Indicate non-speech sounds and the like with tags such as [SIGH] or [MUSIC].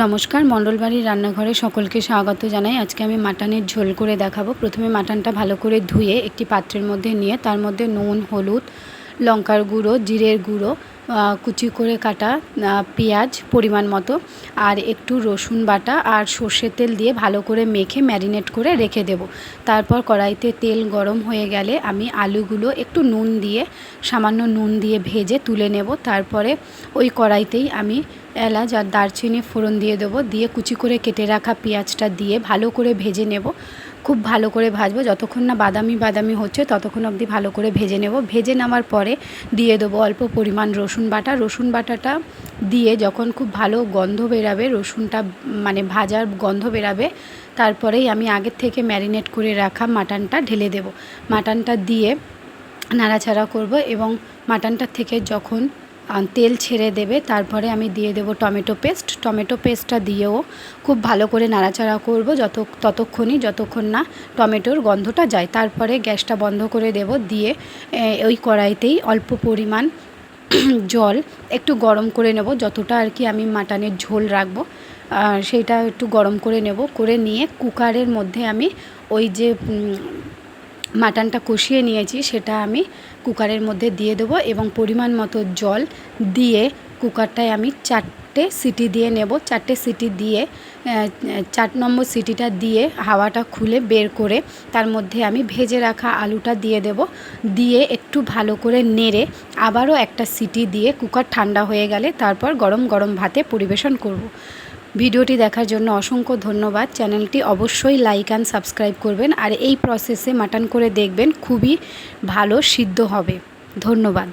নমস্কার, মণ্ডলবাড়ির রান্নাঘরে সকলকে স্বাগত জানাই। আজকে আমি মাটনের ঝোল করে দেখাবো। প্রথমে মাটনটা ভালো করে ধুয়ে একটি পাত্রের মধ্যে নিয়ে, তার মধ্যে নুন, হলুদ, লঙ্কার গুঁড়ো, জিরের গুঁড়ো কুচি করে কাটা পেঁয়াজ পরিমাণ মতো আর একটু রসুন বাটা আর সর্ষের তেল দিয়ে ভালো করে মেখে ম্যারিনেট করে রেখে দেব। তারপর কড়াইতে তেল গরম হয়ে গেলে আমি আলুগুলো একটু নুন দিয়ে, সামান্য নুন দিয়ে ভেজে তুলে নেব। তারপরে ওই কড়াইতেই আমি এলাচ আর দারচিনি ফোড়ন দিয়ে দেবো। দিয়ে কুচি করে কেটে রাখা পেঁয়াজটা দিয়ে ভালো করে ভেজে নেব। খুব ভালো করে ভাজবো। যতক্ষণ না বাদামি বাদামি হচ্ছে, ততক্ষণ অবধি ভালো করে ভেজে নেব। ভেজে নেওয়ার পরে দিয়ে দেবো অল্প পরিমাণ রসুন বাটা। রসুন বাটাটা দিয়ে যখন খুব ভালো গন্ধ বেরাবে, রসুনটা মানে ভাজার গন্ধ বেরাবে, তারপরেই আমি আগের থেকে ম্যারিনেট করে রাখা মাটনটা ঢেলে দেব। মাটনটা দিয়ে নাড়াচাড়া করব এবং মাটনটার থেকে যখন তেল ছেড়ে দেবে, তারপরে আমি দিয়ে দেব টমেটো পেস্ট। টমেটো পেস্টটা দিয়েও খুব ভালো করে নাড়াচাড়া করব, যত, ততক্ষণই, যতক্ষণ না টমেটোর গন্ধটা যায়। তারপরে গ্যাসটা বন্ধ করে দেব, দিয়ে ওই কড়াইতেই অল্প পরিমাণ [CLEARS THROAT] জল একটু গরম করে নেব, যতটা আর কি আমি মাটনের ঝোল রাখব। সেইটা একটু গরম করে নেব, করে নিয়ে কুকারের মধ্যে আমি ওই যে মাটনটা কষিয়ে নিয়েছি, সেটা আমি কুকারের মধ্যে দিয়ে দেবো এবং পরিমাণ মতো জল দিয়ে কুকারটায় আমি চারটে সিটি দিয়ে নেব। চারটে সিটি দিয়ে চার নম্বর সিটিটা দিয়ে হাওয়াটা খুলে বের করে তার মধ্যে আমি ভেজে রাখা আলুটা দিয়ে দেব। দিয়ে একটু ভালো করে নেড়ে আবারও একটা সিটি দিয়ে কুকার ঠান্ডা হয়ে গেলে তারপর গরম গরম ভাতে পরিবেশন করব। ভিডিওটি দেখার জন্য অসংখ্য ধন্যবাদ। চ্যানেলটি অবশ্যই লাইক অ্যান্ড সাবস্ক্রাইব করবেন আর এই প্রসেসে মাটন করে দেখবেন, খুবই ভালো, সিদ্ধ হবে। ধন্যবাদ।